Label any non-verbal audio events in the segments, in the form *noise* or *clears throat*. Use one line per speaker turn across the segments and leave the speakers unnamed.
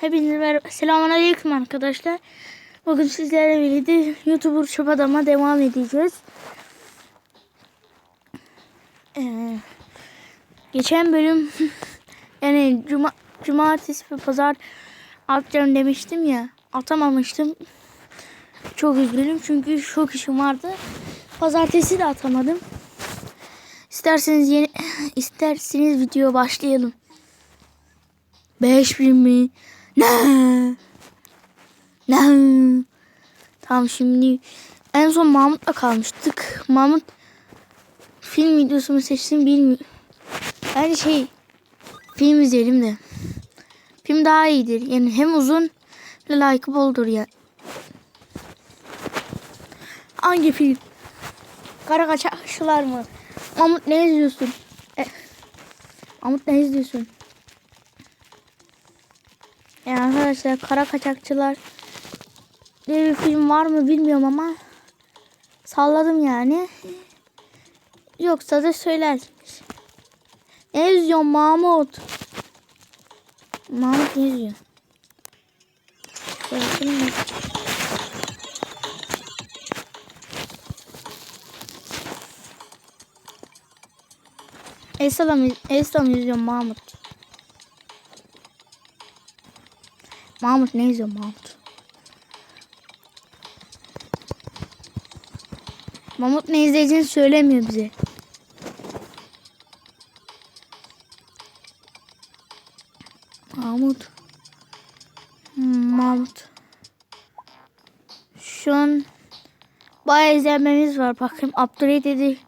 Hepinize merhaba. Selamünaleyküm arkadaşlar. Bugün sizlerle birlikte YouTuber Çapadama devam edeceğiz. Ee, geçen bölüm *laughs* yani cuma, cumartesi ve pazar atacağım demiştim ya. Atamamıştım. Çok üzgünüm çünkü çok işim vardı. Pazartesi de atamadım. İsterseniz yeni *laughs* isterseniz video başlayalım. 5000 mi? Ne? Ne? Tamam şimdi en son Mahmut'la kalmıştık. Mahmut film videosu mu seçsin bilmiyorum. Ben şey film izleyelim de. Film daha iyidir. Yani hem uzun hem like boldur ya. Hangi film? Kara kaçakçılar mı? Mahmut ne izliyorsun? E, Mahmut ne izliyorsun? Yani arkadaşlar Kara Kaçakçılar diye bir film var mı bilmiyorum ama salladım yani. Yoksa da söylersiniz. Ne izliyorsun Mahmut? Mahmut ne izliyor? Bakayım mı? Esra Esra izliyor Mahmut. Mahmut ne izliyor Mahmut? Mahmut ne izleyeceğini söylemiyor bize. Mahmut. Hmm, Mahmut. Şu an bayağı izlenmemiz var. Bakayım upgrade edin.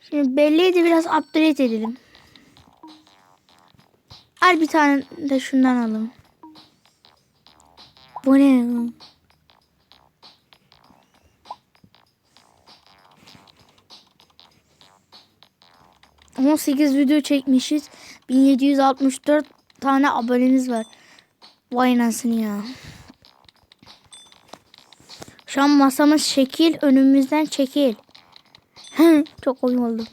Şimdi belliydi biraz upgrade edelim. Her bir tane de şundan alalım. Bu ne? 18 video çekmişiz. 1764 tane abonemiz var. Vay anasını ya. Şu an masamız şekil. Önümüzden çekil. Çok oyun oldu.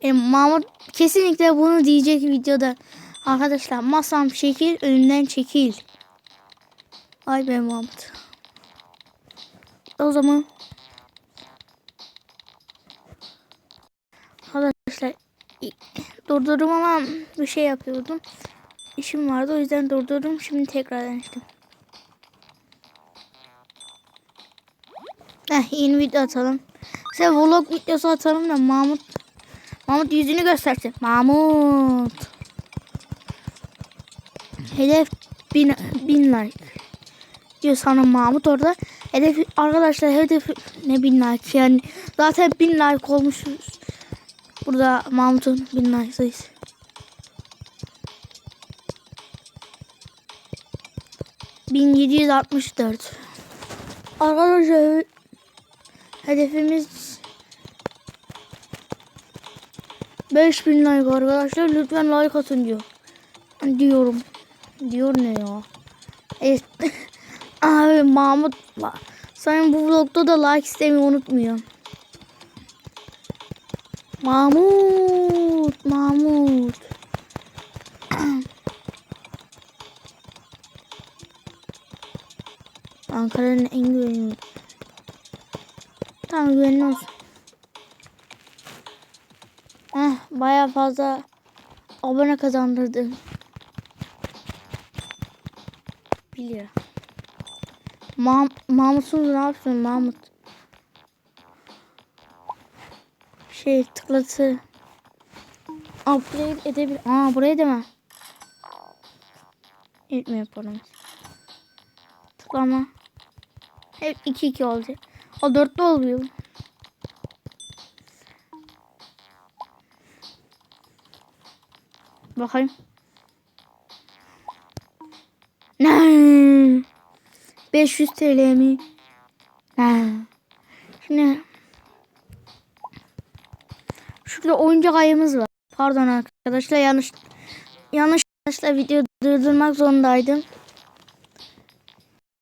E, Mahmut kesinlikle bunu diyecek videoda. Arkadaşlar masam şekil. Önümden çekil. Ay be Mahmut. O zaman arkadaşlar durdurdum ama bir şey yapıyordum. İşim vardı o yüzden durdurdum. Şimdi tekrardan açtım. Heh, yeni video atalım. Size vlog videosu atalım da Mahmut Mahmut yüzünü göstersin. Mahmut. Hedef bin, bin like. Diyor sana Mahmut orada. Hedef arkadaşlar hedef ne bin like yani. Zaten bin like olmuşuz. Burada Mahmut'un bin like'dayız. Bin yedi yüz altmış dört. Arkadaşlar hedefimiz 5000 like arkadaşlar lütfen like atın diyor. Diyorum. Diyor ne ya? Evet. *laughs* Abi Mahmut sen bu vlogda da like istemeyi unutmuyor. Mahmut, Mahmut. *clears throat* Ankara'nın en güvenli. Tamam güvenli olsun. Heh, baya fazla abone kazandırdım. Ma Mahmut'un ne yapıyorsun Mahmut? Şey tıklatı. Upgrade edebilir. Aa buraya deme. Etme yapalım. Tıklama. Hep 2-2 olacak. O 4'lü oluyor. Bakayım. 500 TL mi? Ne? Şimdi şurada oyuncak ayımız var. Pardon arkadaşlar yanlış yanlış arkadaşlar video durdurmak zorundaydım.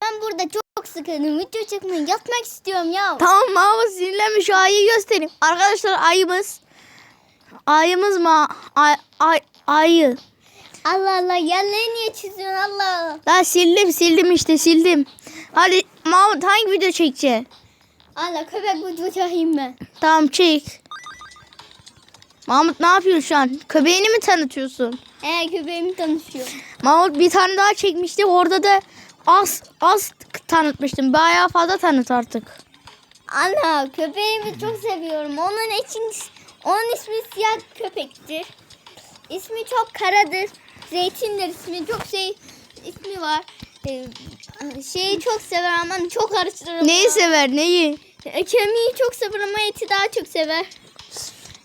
Ben burada çok sıkıldım. Video çekmeyi yatmak istiyorum ya.
Tamam ama sinirlenme şu ayıyı göstereyim. Arkadaşlar ayımız ayımız mı? Ay, ay, ayı.
Allah Allah yerleri niye çiziyorsun Allah?
Daha sildim sildim işte sildim. Hadi Mahmut hangi video çekeceksin?
Allah köpek video çekeyim ben.
Tamam çek. Mahmut ne yapıyorsun şu an? Köpeğini mi tanıtıyorsun?
Ee köpeğimi tanışıyor.
Mahmut bir tane daha çekmişti. Orada da az az tanıtmıştım. Bayağı fazla tanıt artık.
Ana köpeğimi çok seviyorum. Onun için onun ismi siyah köpektir. İsmi çok karadır. Zeytindir ismi. Çok şey ismi var. Ee, şeyi çok sever ama çok karıştırır.
Neyi sever neyi?
E, Kemiği çok sever ama eti daha çok sever.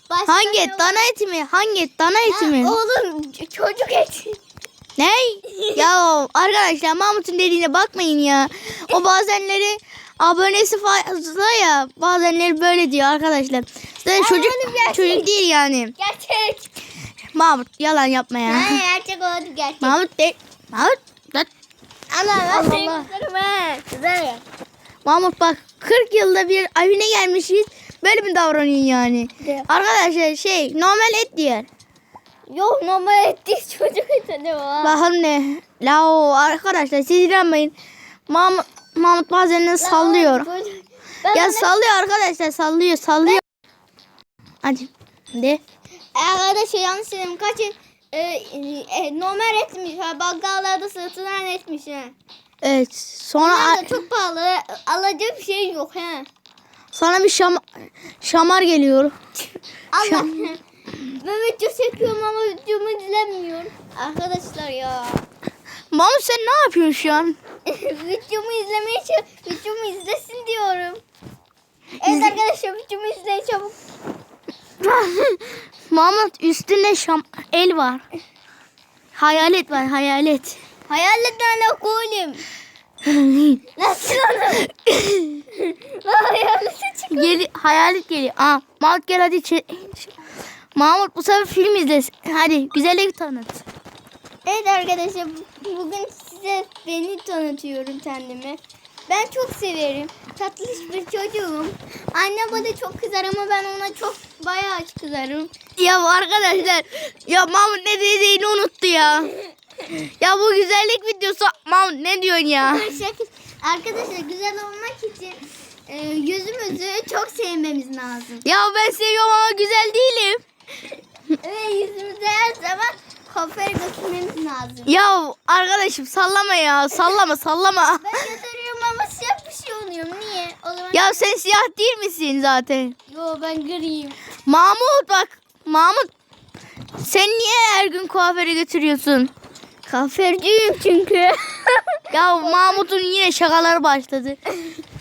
Başka
Hangi et? Dana eti mi? Hangi et? Dana eti mi?
Oğlum çocuk eti.
Ne? *laughs* ya arkadaşlar Mahmut'un dediğine bakmayın ya. O bazenleri abonesi fazla ya. Bazenleri böyle diyor arkadaşlar. Zaten çocuk çocuk değil yani.
Gerçek.
Mahmut yalan yapma ya.
Ha, gerçek oldu gerçek.
Mahmut de Mahmut
Allah ben
Allah.
Kızarım.
Mahmut bak 40 yılda bir evine gelmişiz. Böyle mi davranıyorsun yani?
De.
Arkadaşlar şey normal et diyor.
Yok normal et değil çocuk eti ne var?
Bakalım ne? La o arkadaşlar siz inanmayın. Mahmut, Mahmut bazen sallıyor.
Çocuk- Ben
Ya sallıyor arkadaşlar sallıyor sallıyor. Hadi. De.
Arkadaşlar yanlış söyledim. Kaç e, e, normal etmiş. Ha, bakkallarda satılan etmiş. Ha.
Evet. Sonra
Bunlar da çok pahalı. Alacak bir şey yok. He.
sana bir şam şamar geliyor. *laughs*
Allah. *laughs* ben video çekiyorum ama videomu izlemiyorum. Arkadaşlar ya.
Mahmut sen ne yapıyorsun şu an? *laughs*
videomu izlemeye videomu izlesin diyorum. Evet arkadaşlar videomu izleyin çabuk. *laughs*
Mahmut üstünde şam el var. Hayalet var hayalet.
Hayalet oğlum. *laughs* Nasıl onu? *laughs* Lan hayaleti çıkıyor.
Geli hayalet geliyor. Aa, Mahmut gel hadi. Mahmut bu sefer film izlesin. Hadi güzellik tanıt.
Evet arkadaşlar bugün size beni tanıtıyorum kendimi. Ben çok severim. Tatlış bir çocuğum. Anne bana çok kızar ama ben ona çok bayağı kızarım.
Ya arkadaşlar ya Mahmut ne dediğini unuttu ya. Ya bu güzellik videosu Mahmut ne diyorsun ya?
Arkadaşlar güzel olmak için e, yüzümüzü çok sevmemiz lazım.
Ya ben seviyorum ama güzel değilim.
Ve yüzümüzü her zaman kuaföre götürmemiz lazım.
Ya arkadaşım sallama ya sallama sallama.
Ben oluyorum. Niye? O zaman...
Ya sen siyah değil misin zaten?
Yo ben griyim.
Mahmut bak Mahmut sen niye her gün kuaföre götürüyorsun?
Kuaförcüyüm çünkü. *laughs*
Ya Mahmut'un yine şakaları başladı.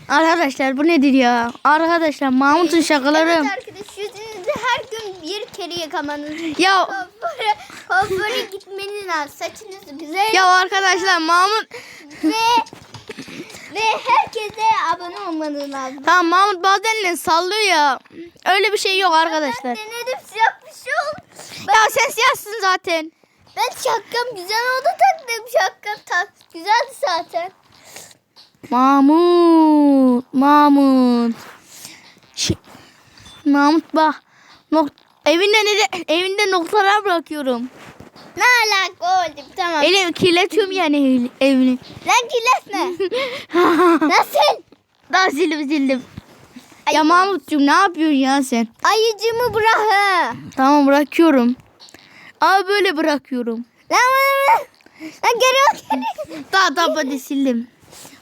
Arkadaşlar bu nedir ya? Arkadaşlar Mahmut'un şakaları.
Evet arkadaş yüzünüzü her gün bir kere yıkamanız.
Ya
Kuaföre, kuaföre gitmeniz lazım. Saçınız güzel
ya arkadaşlar Mahmut
ve ve herkese abone olmanız lazım.
Tamam Mahmut bazen sallıyor ya. Öyle bir şey yok arkadaşlar.
Ben denedim siyah bir şey oldu. Ben,
Ya sen siyahsın zaten.
ben şapkam güzel oldu taktım. Şapkam tak güzeldi zaten.
Mahmut, Mahmut. Şi- Mahmut bak. Nok evinde ne evinde noktalar bırakıyorum.
Ne alaka oldu? Tamam.
Elim kirletiyorum yani ev- evini.
Lan kirletme. *laughs* Nasıl?
Daha sildim sildim. Ya Mahmutcuğum ne yapıyorsun ya sen?
Ayıcımı bırak ha.
Tamam bırakıyorum. Aa böyle bırakıyorum.
Lan lan lan geri ol geri.
Daha daha hadi sildim.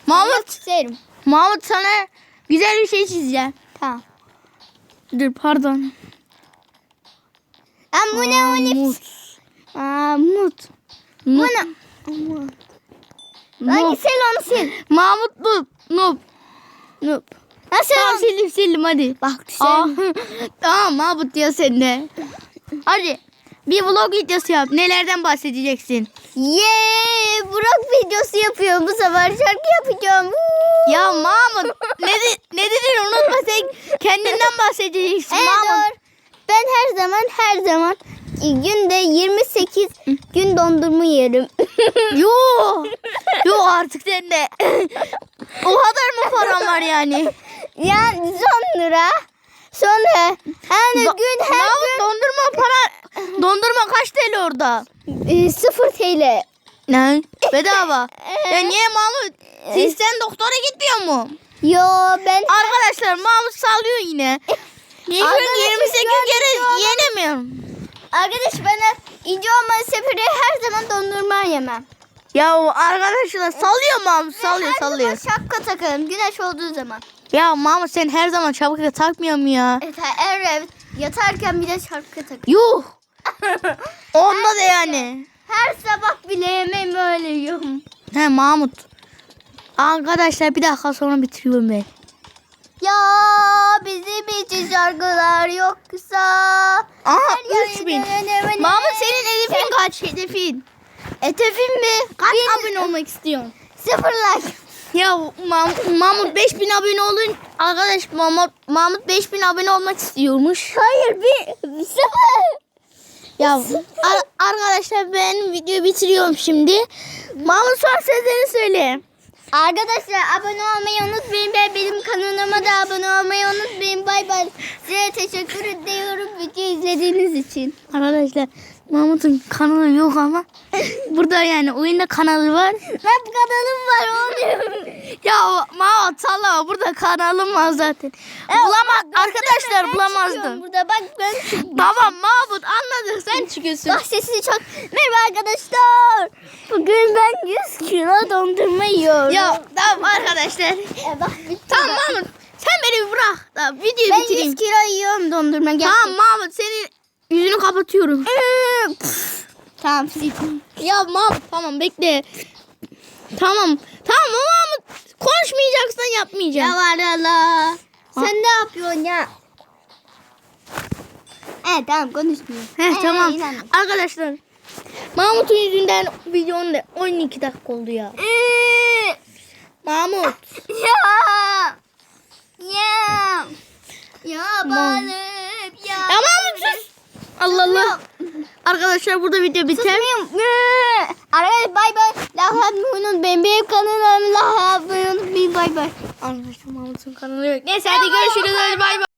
Mahmut,
Serim.
Mahmut sana güzel bir şey çizeceğim.
Tamam.
Dur pardon.
Lan bu ne o ne?
Mahmut. Nup.
ne? Lan sil onu sil.
Mahmut Nup. Nup.
Nup. Nasıl?
Tamam sildim sildim hadi.
Bak sen. *laughs*
tamam Mahmut diyor sen de. Hadi bir vlog videosu yap. Nelerden bahsedeceksin?
Yeee vlog videosu yapıyorum bu sefer şarkı yapacağım. Woo!
Ya Mahmut ne, de, ne dedin unutma sen kendinden bahsedeceksin
Evet
Mahmut.
Ben her zaman her zaman günde 28 gün dondurma yerim. *laughs*
Yo. Yo artık sen de. *laughs* o kadar mı paran var yani?
yani sonra Sonra her
Do-
gün her
Mahmut dondurma para dondurma kaç TL orada?
gün e, 0 TL.
Ne? Bedava. ya *laughs* niye Mahmut? Siz sen doktora gitmiyor mu?
Yo ben
Arkadaşlar Mahmut sallıyor yine. Bir gün
Arkadaşlar,
28
şu an
kere yenemiyorum.
Arkadaş bana ince olmanın sebebi her zaman dondurma yemem.
Ya arkadaşlar sallıyor Mahmut sallıyor
her
sallıyor.
zaman şapka takarım güneş olduğu zaman.
Ya Mahmut sen her zaman çabuk takmıyor mu ya?
Evet, evet, yatarken bir de şapka takarım.
Yuh. *laughs* Onda da yani.
Her sabah bile yemeğimi öyle yiyorum.
He Mahmut. Arkadaşlar bir dakika sonra bitiriyorum ben.
Ya bizim için şarkılar yoksa.
Aha
Her
3000.
yere-
Mahmut senin hedefin kaç hedefin?
Etefim mi?
Kaç
Bin-
abone olmak istiyorsun?
Sıfır like.
Ya Mahmut, Mahmut 5000 abone olun. Arkadaş Mahmut, Mahmut 5000 abone olmak istiyormuş.
Hayır bir sıfır.
Ya ar- arkadaşlar ben videoyu bitiriyorum şimdi. Mahmut son sözlerini söyle.
Arkadaşlar abone olmayı unutmayın ve benim kanalıma da abone olmayı unutmayın. Bay bay. Size teşekkür ediyorum video izlediğiniz için.
Arkadaşlar Mahmut'un kanalı yok ama *laughs* burada yani oyunda kanalı var.
Hep kanalım var oğlum.
Ya Mahmut sallama burada kanalım var zaten. Bulamaz arkadaşlar
Ben
bulamazdım.
Burada bak ben.
Tamam Mahmut anladık sen çıkıyorsun.
Bak sesi çok. Merhaba arkadaşlar. Bugün ben 100 kilo dondurma yiyorum.
Ya tamam arkadaşlar.
E bak bitti.
Tamam Mahmut sen beni bir bırak da videoyu
Ben
bitireyim.
100 kilo yiyorum dondurma. Gel.
Tamam Mahmut senin yüzünü kapatıyorum.
Tamam sil.
Ya Mahmut tamam bekle. Tamam. Tamam Mahmut konuşmayacaksan
Ya
yapmayacağım.
var Allah. Sen ne yapıyorsun ya? Evet tamam konuşmuyorum.
Heh,
Ee,
tamam.
inandım.
Arkadaşlar Mahmut'un yüzünden videonun da 12 dakika oldu ya.
Ee,
Mahmut. *laughs*
ya. Ya. Ya balık ya.
Ya Mahmut sus. Allah Allah. Arkadaşlar burada video biter.
Susmuyorum. Ee, Arkadaşlar bay bay. Atmayı unutmayın. Benim kanalım atmayı unutmayın. Bay bay.
Arkadaşlar Mahmut'un kanalı yok. Neyse hadi görüşürüz. Bay bay.